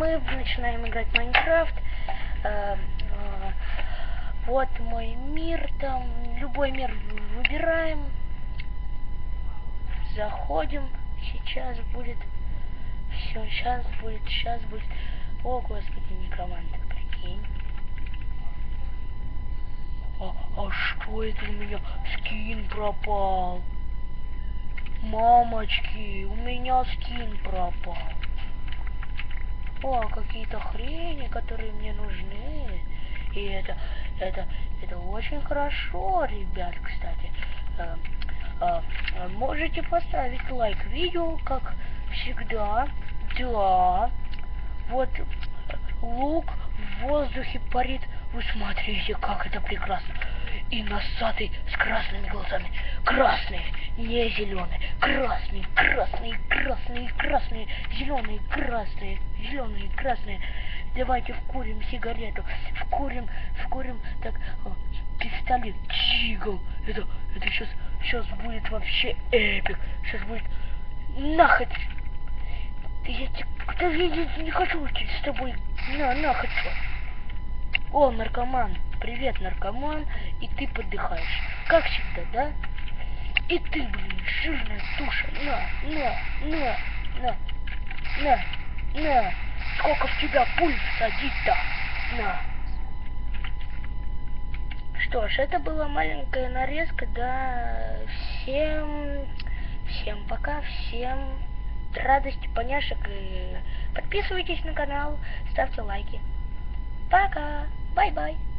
мы начинаем играть в Майнкрафт. Э, э, вот мой мир, там любой мир выбираем. Заходим. Сейчас будет. Все, сейчас будет, сейчас будет. О, господи, некромант, прикинь. А, а что это у меня? Скин пропал. Мамочки, у меня скин пропал. О, какие-то хрени, которые мне нужны. И это, это, это очень хорошо, ребят, кстати. Э, э, можете поставить лайк видео, как всегда. Да. Вот лук в воздухе парит. Вы смотрите, как это прекрасно. И носатый с красными глазами. Красные, не зеленые. Красные, красные, красные, красные. Зеленые, красные, зеленые, красные. Давайте вкурим сигарету. Вкурим, вкурим. Так, пистолет. Чигл. Это, это сейчас, сейчас будет вообще эпик. Сейчас будет нахоть. Я тебя видеть не хочу с тобой. На, нахоть. О, наркоман. Привет, наркоман. И ты подыхаешь. Как всегда, да? И ты, блин, жирная туша. На, на, на, на, на, на. Сколько в тебя пуль садить-то? На. Что ж, это была маленькая нарезка, да. Всем, всем пока, всем радости, поняшек. И подписывайтесь на канал, ставьте лайки. Пока! Bye.